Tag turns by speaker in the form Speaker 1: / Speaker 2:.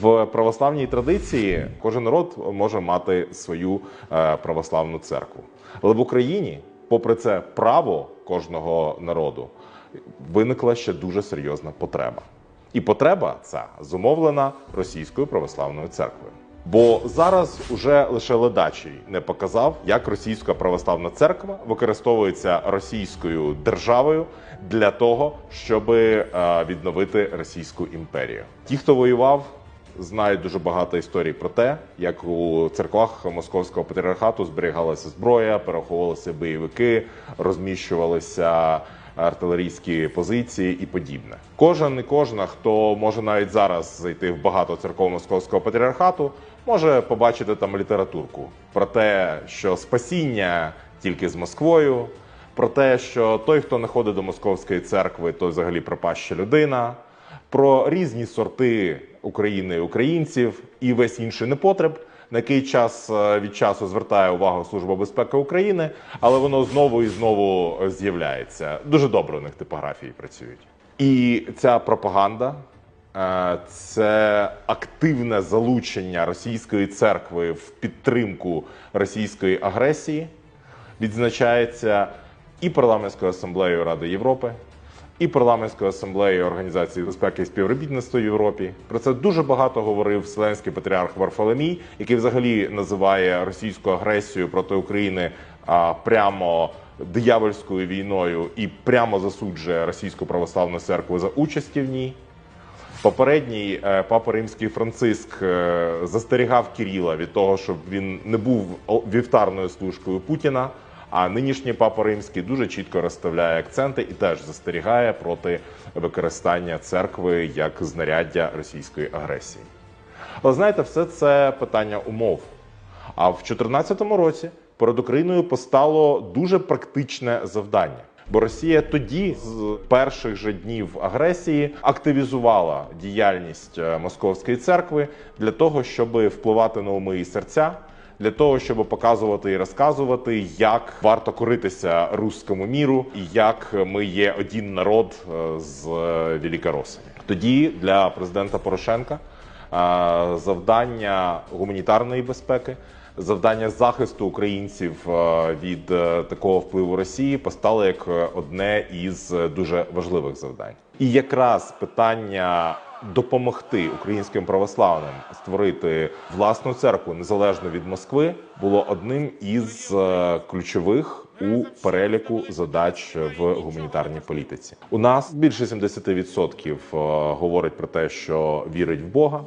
Speaker 1: В православній традиції кожен народ може мати свою е, православну церкву. Але в Україні, попри це право кожного народу, виникла ще дуже серйозна потреба. І потреба ця зумовлена російською православною церквою. Бо зараз уже лише ледачий не показав, як російська православна церква використовується російською державою для того, щоб е, відновити Російську імперію. Ті, хто воював, знають дуже багато історій про те, як у церквах московського патріархату зберігалася зброя, переховувалися бойовики, розміщувалися артилерійські позиції і подібне. Кожен і кожна, хто може навіть зараз зайти в багато церков московського патріархату, може побачити там літературку про те, що спасіння тільки з Москвою, про те, що той, хто не ходить до московської церкви, той взагалі пропаща людина, про різні сорти України українців і весь інший непотреб, на який час е, від часу звертає увагу Служба безпеки України, але воно знову і знову з'являється. Дуже добре у них типографії працюють. І ця пропаганда е, це активне залучення російської церкви в підтримку російської агресії відзначається і парламентською асамблеєю Ради Європи, і парламентською асамблеєю Організації безпеки і співробітництва в Європі. Про це дуже багато говорив Вселенський патріарх Варфоломій, який взагалі називає російську агресію проти України а, прямо диявольською війною і прямо засуджує російську православну церкву за участі в ній. Попередній е, папа римський Франциск е, застерігав Кіріла від того, щоб він не був вівтарною служкою Путіна. А нинішній папа римський дуже чітко розставляє акценти і теж застерігає проти використання церкви як знаряддя російської агресії. Але знаєте, все це питання умов. А в 2014 році перед Україною постало дуже практичне завдання. Бо Росія тоді з перших же днів агресії активізувала діяльність е, московської церкви для того, щоб впливати на уми і серця, для того, щоб показувати і розказувати, як варто коритися руському міру і як ми є один народ е, з е, великоросами. Тоді для президента Порошенка е, завдання гуманітарної безпеки, завдання захисту українців від такого впливу Росії постало як одне із дуже важливих завдань. І якраз питання допомогти українським православним створити власну церкву незалежно від Москви було одним із е, ключових у переліку задач в гуманітарній політиці. У нас більше 70% е, говорить про те, що вірить в Бога.